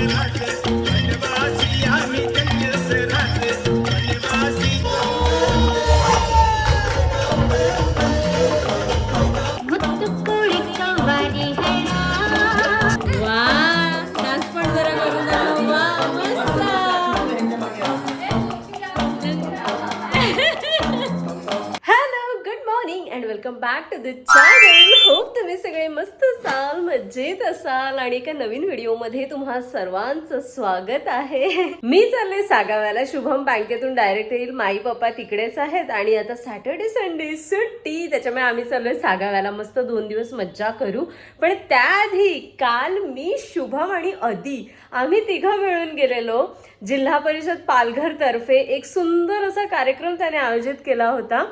राहत वनवासी आम्ही जंगलच असाल आणि एका नवीन व्हिडिओमध्ये तुम्हा सर्वांचं स्वागत आहे. मी चालले सागाव्याला. शुभम बँकेतून डायरेक्ट येईल. माई पप्पा तिकडेच आहेत. आणि आता सॅटर्डे संडे सुट्टी. त्याच्यामुळे आम्ही चाललोय सागाव्याला. मस्त दोन दिवस मज्जा करू. पण त्याआधी काल मी शुभम आणि अदी आम्ही तिघं मिळून गेलेलो. जिल्हा परिषद पालघर तर्फे एक सुंदर असा कार्यक्रम त्याने आयोजित केला होता.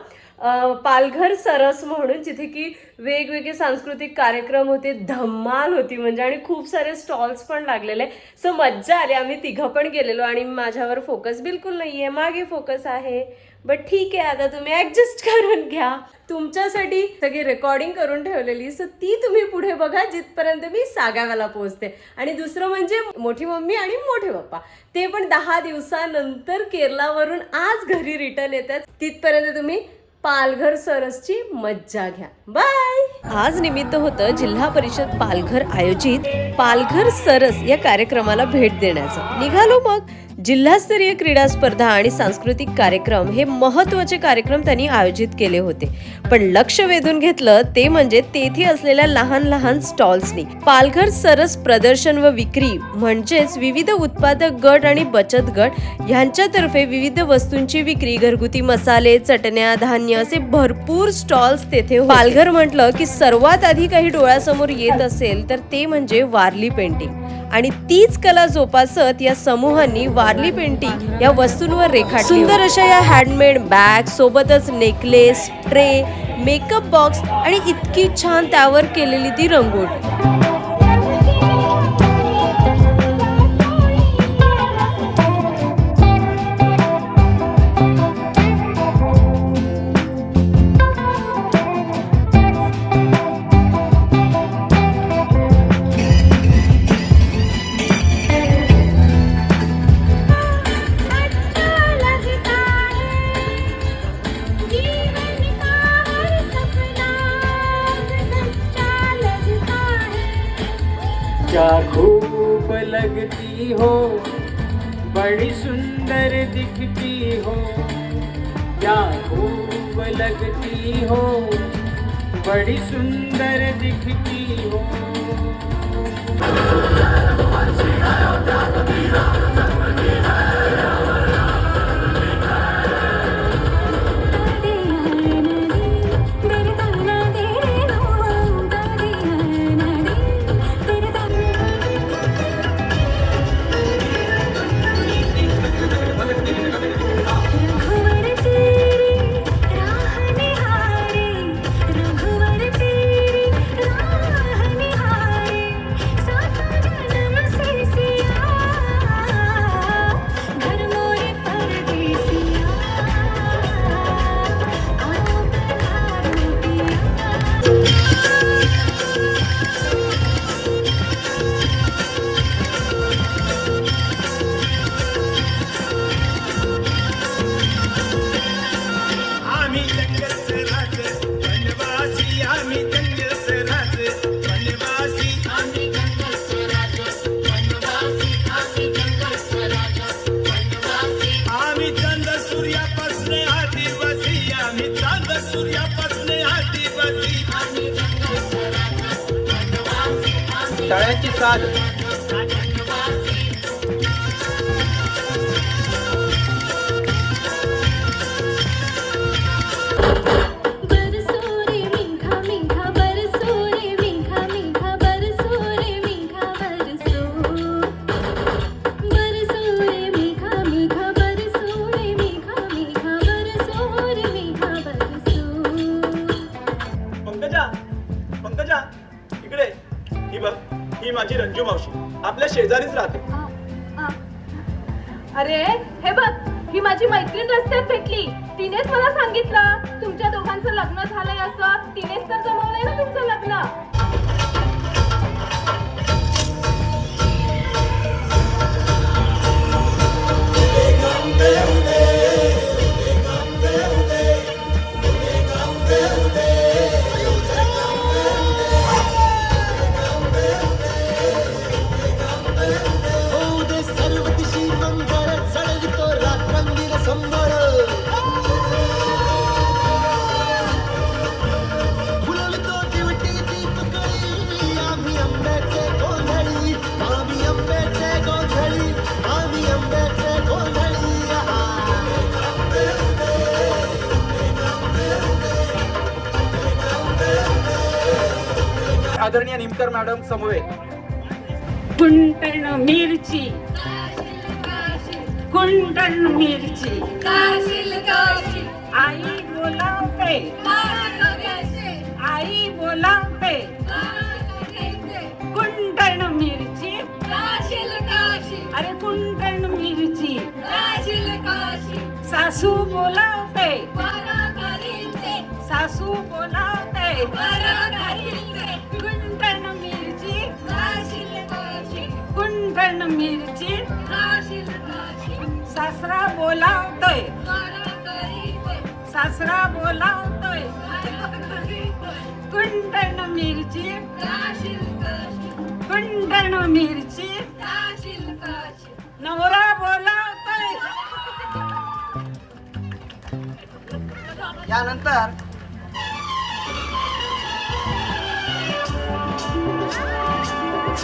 पालघर सरस म्हणून जिथे की वेगवेगळे सांस्कृतिक कार्यक्रम होते धम्माल होती म्हणजे आणि खूप सारे स्टॉल्स पण लागलेले. सो मज्जा आली. आम्ही तिघं पण गेलेलो आणि माझ्यावर फोकस बिलकुल नाही आहे मागे फोकस आहे. बट ठीक आहे आता तुम्ही ॲडजस्ट करून घ्या. तुमच्यासाठी सगळी रेकॉर्डिंग करून ठेवलेली. सो ती तुम्ही पुढे बघा जिथपर्यंत मी सागाव्याला पोहोचते. आणि दुसरं म्हणजे मोठी मम्मी आणि मोठे पप्पा. ते पण दहा दिवसानंतर केरलावरून आज घरी रिटर्न येतात. तिथपर्यंत तुम्ही पालघर सरसची मज्जा घ्या. बाय आज निमित्त होतं जिल्हा परिषद पालघर आयोजित पालघर सरस या कार्यक्रमाला भेट देण्याचं. निघालो मग. जिल्हास्तरीय क्रीडा स्पर्धा आणि सांस्कृतिक कार्यक्रम हे महत्त्वाचे कार्यक्रम त्यांनी आयोजित केले होते. पण लक्ष वेधून घेतलं ते म्हणजे तेथे असलेल्या लहान लहान स्टॉल्सनी. पालघर सरस प्रदर्शन व विक्री म्हणजेच विविध उत्पादक गट आणि बचत गट यांच्यातर्फे विविध वस्तूंची विक्री घरगुती मसाले चटण्या धान्य असे भरपूर स्टॉल्स तेथे पालघर म्हटलं की सर्वात आधी काही डोळ्यासमोर येत असेल तर ते म्हणजे वारली पेंटिंग. आणि तीच कला जोपासत या समूहांनी वारली पेंटिंग या वस्तूंवर रेखा सुंदर अशा या हँडमेड बॅग सोबतच नेकलेस ट्रे मेकअप बॉक्स आणि इतकी छान त्यावर केलेली ती रंगोटी. बड़ी सुंदर दिखती हो क्या खूब लगती हो। बड़ी सुंदर दिखती हो। आदरणीय निमकर मॅडम समवेत. कुंटण मिरची. कुंटण मिरची. आई बोलावते. आई बोलावते. कुंटण मिरची. अरे कुंटण मिरची. सासू बोलावते. सासू बोलावते. मिरची सासरा बोलावतोय. सासरा बोलावतोय. कुंटण मिरची कुंटण मिरची नवरा बोलावतोय. यानंतर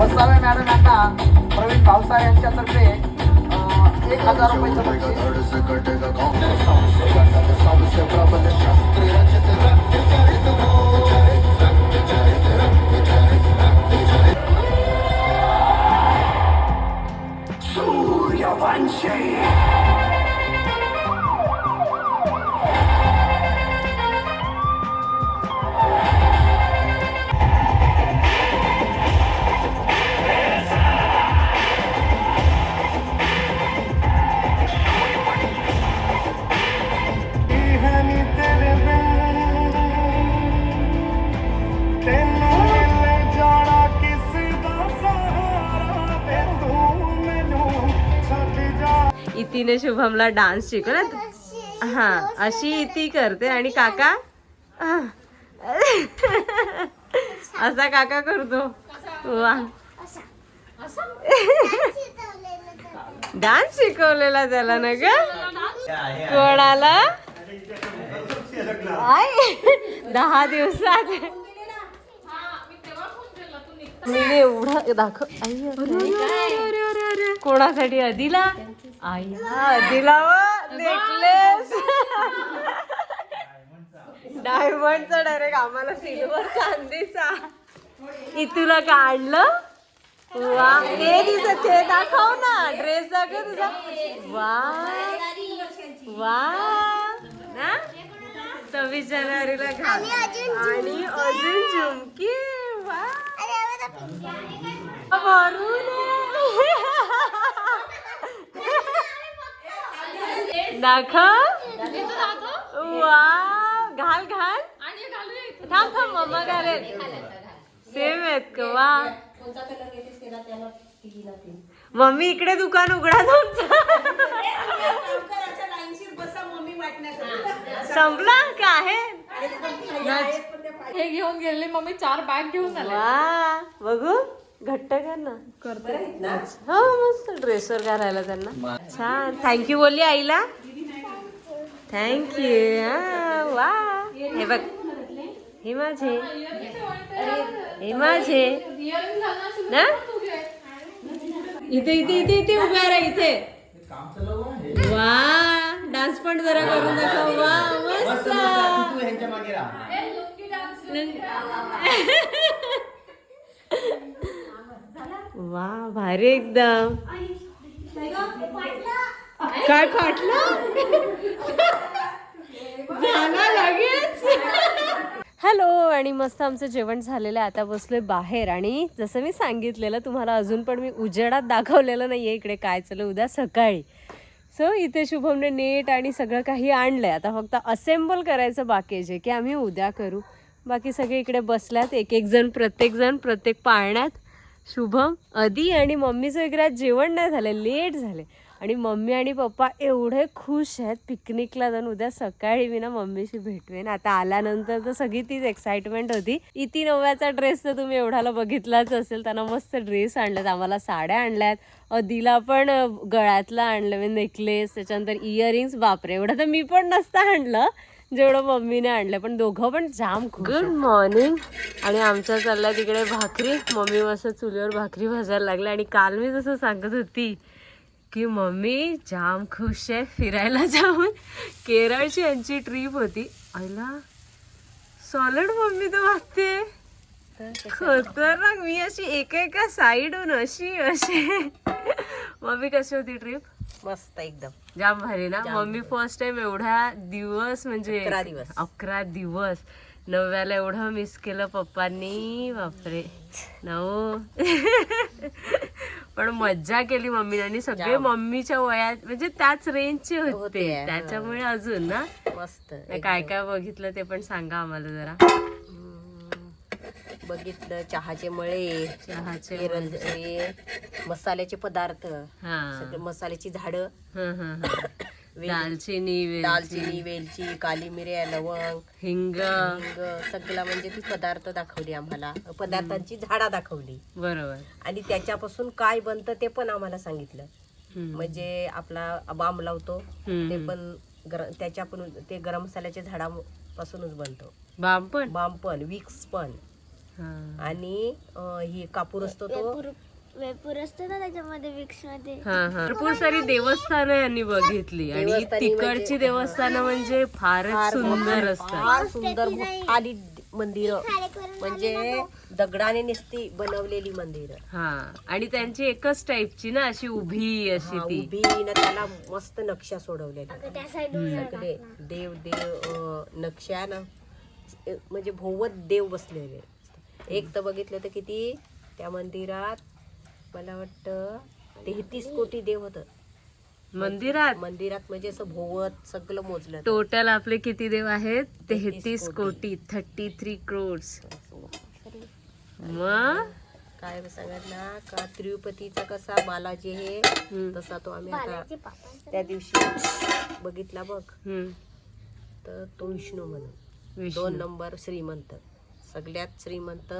वसावे मॅडम यांना प्रवीण भावसार यांच्यातर्फे एक हजार रुपयाचं बक्षीस. इतीने शुभमला डान्स शिकवला. हा अशी इती करते. आणि काका? असा काका करतो. वा. डान्स शिकवलेला त्याला ना ग? कोणाला? दहा दिवसात. मी एवढं दाखव. आई कोणासाठी? अदिला आई. अदिला नेकलेस डायमंडचा डायरेक्ट आम्हाला सिल्वर चांदीचा. इथूला काढलं. वा. ते दिसत ते दाखव ना. ड्रेस दाखव तुझा. वा. वा. ना? सव्वीस जानेवारीला घाल. आणि अजून झुमकी. वा. वरून दाखव. वा घाल घाल. थांब थांब मम्मा घालेल. सेम आहेत का वा मम्मी इकडे दुकान उघडा तुमचं. संपला का? आहे. हे घेऊन गेले मम्मी चार बॅग घेऊन आले. वा बघू. घट्ट कर ना. करते हो मस्त ड्रेसवर घालायला त्यांना. छान. थँक्यू बोलली आईला. थँक्यू हा वा हे बघ. हे माझे. हे माझे. ना? इथे इथे इथे इथे उभ्या राहा इथे. वा डान्स पण जरा करून नका वा मस्त. वा भारी एकदम. काय फाटलं? झाला लगेच. हॅलो आणि मस्त आमचं जेवण झालेलं आहे. आता बसलोय बाहेर आणि जसं मी सांगितलेलं तुम्हाला अजून पण मी उजेडात दाखवलेलं नाही आहे इकडे काय चालू उद्या सकाळी. सो इथे शुभमने नेट आणि सगळं काही आणलंय. आता फक्त असेंबल करायचं बाकी आहे जे की आम्ही उद्या करू. बाकी सगळे इकडे बसल्यात एक एक जण प्रत्येक जण प्रत्येक पाळण्यात. शुभम आधी आणि मम्मीचं वगैरे जेवण नाही झालं लेट झाले. आणि मम्मी आणि पप्पा एवढे खुश आहेत. पिकनिकला जाऊन उद्या सकाळी मी ना मम्मीशी भेटवेन. आता आल्यानंतर तर सगळी तीच एक्साइटमेंट होती. इति नव्याचा ड्रेस तर तुम्ही एवढ्याला बघितलाच असेल. त्यांना मस्त ड्रेस आणल्यात आम्हाला साड्या आणल्यात. अदिला पण गळ्यातला गळ्यातलं आणलं म्हणजे मी नेकलेस त्याच्यानंतर इयरिंग्स बापरे एवढं तर मी पण नसतं आणलं. जेवढं मम्मीने आणलं. पण दोघं पण जाम गुड मॉर्निंग आणि आमच्या चालला तिकडे भाकरी. मम्मी मस्त चुलीवर भाकरी भाजायला लागल्या. आणि काल मी जसं सांगत होती की मम्मी जाम खुश आहे फिरायला जाऊन. केरळची यांची ट्रिप होती. आईला सॉलिड मम्मी तर वागते खतरनाक मी अशी एका एका साईडून अशी अशी. मम्मी कशी होती ट्रिप मस्त एकदम. जाम भारी ना? मम्मी फर्स्ट टाइम एवढ्या दिवस म्हणजे अकरा दिवस. अकरा दिवस. नव्याला एवढं मिस केलं पप्पांनी. बापरे. नऊ. पण मज्जा केली मम्मीने आणि सगळे मम्मीच्या वयात म्हणजे त्याच रेंजचे होते. होते. त्याच्यामुळे अजून ना. मस्त. काय काय बघितलं ते पण सांगा आम्हाला जरा. बघितलं चहाचे मळे चहाचे मसाल्याचे पदार्थ हा. मसाल्याची झाडं. दालचिनी वेलची, दालचिनी वेलची काली मिऱ्या लवंग हिंग. हिंग सगळं म्हणजे ती पदार्थ दाखवली आम्हाला. पदार्थांची झाडा दाखवली. बरोबर. आणि त्याच्यापासून काय बनतं ते पण आम्हाला सांगितलं. म्हणजे आपला बाम लावतो. ते पण गर त्याच्या पण ते गरम मसाल्याच्या झाडापासूनच बनतो. बाम पण? बाम पण विक्स पण. आणि ही कापूर असतो तो. वेपूर असतो ना त्याच्यामध्ये विक्समध्ये हा हा. भरपूर सारी देवस्थानं यांनी बघितली. आणि देवस्थानी तिकडची म्हणजे- देवस्थानं म्हणजे फारच सुंदर असतात. फार सुंदर मोठाली मंदिर. म्हणजे दगडाने नुसती बनवलेली मंदिर. हा. आणि त्यांची एकच टाईपची ना अशी उभी अशी ती. उभी न त्याला मस्त नक्षा सोडवलेली त्या साईड सगळे देव देव नक्षा ना म्हणजे भोवत देव बसलेले. एक तर बघितलं तर किती? त्या मंदिरात मला वाटतं तेहतीस कोटी देव होत. मंदिरात? मंदिरात म्हणजे असं भोवत सगळं मोजलं. टोटल आपले किती देव आहेत? तेहतीस कोटी. थर्टी थ्री क्रोड्स मग? काय सांगत ना? का तिरुपतीचा कसा बालाजी हे. तसा तो आम्ही आता त्या दिवशी बघितला बघ. तर तो विष्णू म्हणून. दोन नंबर श्रीमंत. सगळ्यात श्रीमंत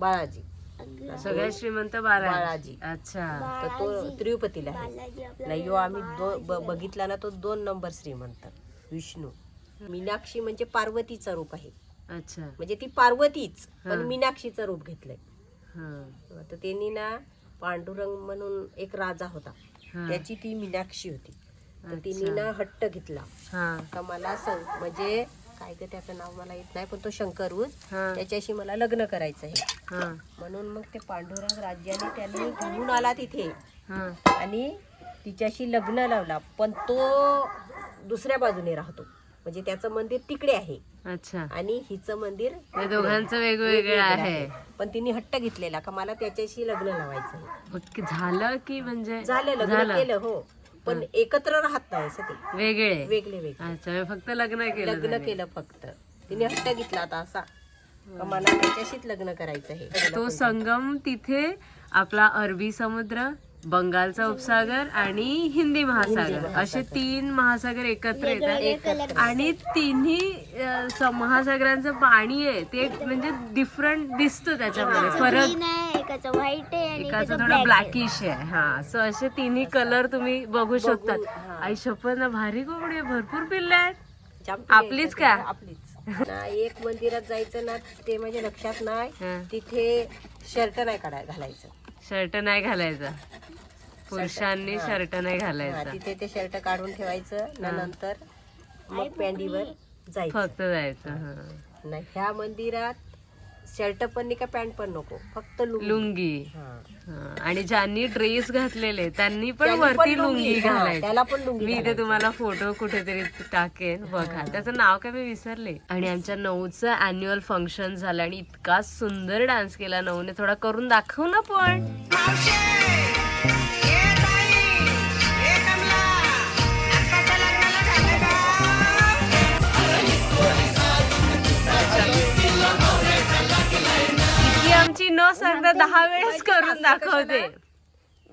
बाळाजी सगळ्यात श्रीमंत बारा बाळाजी. अच्छा. तर तो तिरुपतीला आहे. नाही यो आम्ही बघितला ना तो दोन नंबर श्रीमंत. विष्णू. मीनाक्षी म्हणजे पार्वतीचं रूप आहे. अच्छा. म्हणजे ती पार्वतीच पण. मीनाक्षीचं रूप घेतलंय. हा. तर त्यांनी ना पांडुरंग म्हणून एक राजा होता. हा. त्याची ती मीनाक्षी होती. तर. तिने ना हट्ट घेतला. हा. का मला सांग म्हणजे काय ग त्याचं नाव मला येत नाही पण तो शंकरूज हा. त्याच्याशी मला लग्न करायचं आहे. हा. म्हणून मग ते पांडुरंग राज्याने त्यांनी घेऊन आला तिथे. हा. आणि तिच्याशी लग्न लावला पण तो दुसऱ्या बाजूने राहतो. म्हणजे त्याचं मंदिर तिकडे आहे. अच्छा. आणि हिचं मंदिर दोघांचं वेगवेगळं आहे. पण तिने हट्ट घेतलेला का मला त्याच्याशी लग्न लावायचं आहे. मग की झालं की म्हणजे झालं लग्न केलं हो. पण एकत्र राहत नाही असं ते. वेगळे. वेगळे वेगळे. अच्छा फक्त लग्न केलं लग्न त्याने. केलं फक्त. तिने हट्ट घेतला आता असा. का मला त्याच्याशीच लग्न करायचं आहे? तो संगम तिथे आपला अरबी समुद्र बंगालचा उपसागर आणि हिंदी महासागर. असे तीन महासागर एकत्र येतात. आणि तिन्ही अ, स- महासागरांचं पाणी आहे. ते म्हणजे डिफरंट दिसतं त्याच्यामध्ये. फरक नाही एकाचं व्हाईट आहे आणि एकाचं थोडं ब्लॅकिश आहे. हा सो असे तिन्ही कलर तुम्ही बघू शकतात. आई शपथ ना भारी कोंबडी आहे भरपूर पिल्ले आहेत. आपलीच का? आपलीच. ना एक मंदिरात जायचं ना ते माझ्या लक्षात नाही. हं. तिथे शर्ट नाही काढाय घालायचं. शर्ट नाही घालायचा. पुरुषांनी शर्ट नाही हा, घालायचा. तिथे ते शर्ट काढून ठेवायचं ना नंतर मग पॅन्टीवर जायचं. फक्त जायचं नाही ह्या मंदिरात शर्ट पण नाही का पॅन्ट पण नको फक्त लुंगी. लुंगी. हा. हा, आणि ज्यांनी ड्रेस घातलेले त्यांनी पण त्यांनी पण वरती लुंगी, लुंगी हा, घालायची. त्याला पण लुंगी मी इथे घालायची. तुम्हाला फोटो कुठेतरी टाकेन बघा. त्याचं नाव काय मी विसरले. आणि आमच्या नऊचं अॅन्युअल फंक्शन झालं आणि इतका सुंदर डान्स केला नऊने थोडा करून दाखव ना पण? न सांगता दहा वेळेस करून दाखवते.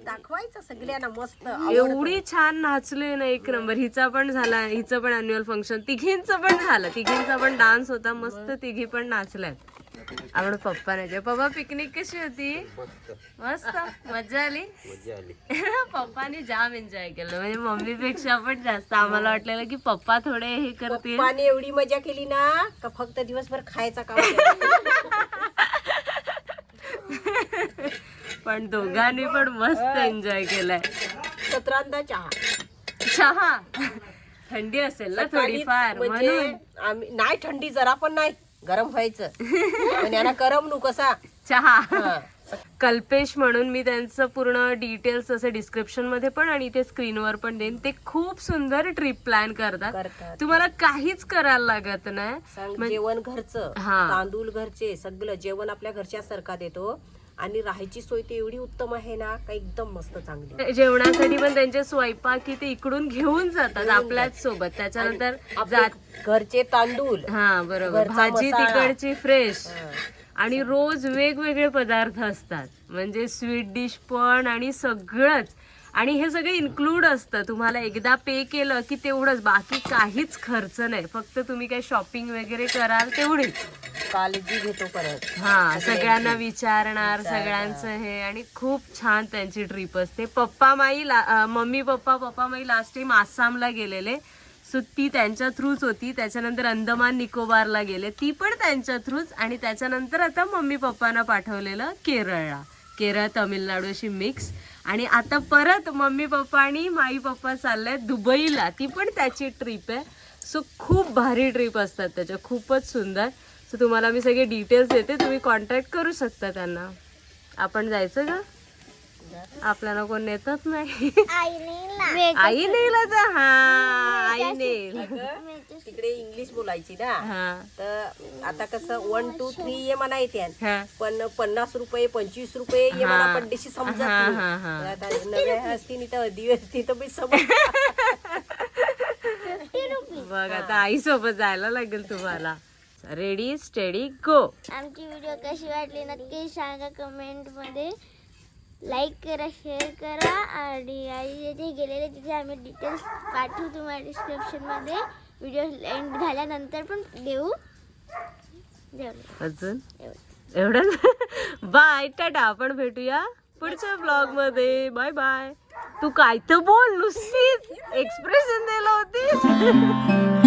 दाखवायचं सगळ्यांना मस्त एवढी छान नाचले ना एक नंबर. हिचा पण झाला हिचं पण अॅन्युअल फंक्शन तिघींचं पण झालं. तिघींचा पण डान्स होता. मस्त तिघी पण नाचल्यात. आपण पप्पा नाही पप्पा पिकनिक कशी होती? मस्त. मजा आली? पप्पानी जाम एन्जॉय केलं. म्हणजे मम्मीपेक्षा पण जास्त. आम्हाला वाटलेलं की पप्पा थोडे हे करतील. एवढी मजा केली ना का फक्त दिवसभर खायचा काम पण दोघांनी पण मस्त एन्जॉय केलाय. सतरांदा चहा. चहा? थंडी असेल ना थोडीफार म्हणजे म्हणून. आम्ही नाही थंडी जरा पण नाही गरम व्हायचं. पण यांना करमणूक कसा? चहा. हा. कल्पेश म्हणून मी त्यांचं पूर्ण डिटेल्स असं डिस्क्रिप्शनमध्ये पण आणि ते स्क्रीनवर पण देईन. ते खूप सुंदर ट्रिप प्लॅन करतात. करतात. तुम्हाला काहीच करायला लागत नाही. सांग म्हणजे- जेवण घरचं हा. तांदूळ घरचे सगळं जेवण आपल्या घरच्या सारखा देतो. आणि राहायची सोय तर एवढी उत्तम आहे ना का एकदम मस्त चांगली जेवणासाठी पण त्यांचे स्वयंपाकी ते इकडून घेऊन जातात आपल्याच सोबत. त्याच्यानंतर घरचे तांदूळ. हा बरोबर. भाजी. तिकडची फ्रेश. आणि रोज वेगवेगळे पदार्थ असतात. म्हणजे स्वीट डिश पण आणि सगळंच. आणि हे सगळं इन्क्लूड असतं. तुम्हाला एकदा पे केलं की तेवढंच. बाकी काहीच खर्च नाही. फक्त तुम्ही काही शॉपिंग वगैरे कराल तेवढीच. काळजी घेतो परत. हा सगळ्यांना विचारणार सगळ्यांचं हे. आणि खूप छान त्यांची ट्रिप असते. पप्पा माई ला- मम्मी पप्पा पप्पा माई लास्ट टाइम आसामला गेलेले. सो ती त्यांच्या थ्रूच होती. त्याच्यानंतर अंदमान निकोबारला गेले. ती पण त्यांच्या थ्रूच आणि त्याच्यानंतर आता मम्मी पप्पांना पाठवलेलं केरळला. केरळ तमिळनाडू अशी मिक्स आणि आता परत मम्मी पप्पा आणि माई पप्पा चालले दुबईला. ती पण त्याची ट्रिप आहे. सो खूप भारी ट्रिप असतात त्याच्या. खूपच सुंदर. सो तुम्हाला मी सगळे डिटेल्स देते. तुम्ही कॉन्टॅक्ट करू शकता त्यांना. आपण जायचं का? आपल्याला कोण नेतच नाही. आई नेल आता हा आई नेल. तिकडे इंग्लिश बोलायची ना. हा. तर आता कसं वन टू थ्री ये म्हणा येते पण पन्नास रुपये पंचवीस रुपये ये हा. मला पड्डेशी समजत नाही. नव्या असती नाही तर अधि असती तर मी समज बघ आता आई सोबत जायला लागेल तुम्हाला. रेडी स्टेडी गो आमची व्हिडिओ कशी वाटली नक्की सांगा कमेंटमध्ये लाईक करा शेअर करा आणि आई जिथे गेलेले तिथे आम्ही डिटेल्स पाठवू तुम्हाला डिस्क्रिप्शनमध्ये व्हिडिओ एंड झाल्यानंतर पण देऊ. अजून? एवढंच? बाय टाटा. आपण भेटूया पुढच्या ब्लॉगमध्ये. बाय बाय तू काय तर बोल नुसतीच एक्सप्रेशन दिलं होतीस.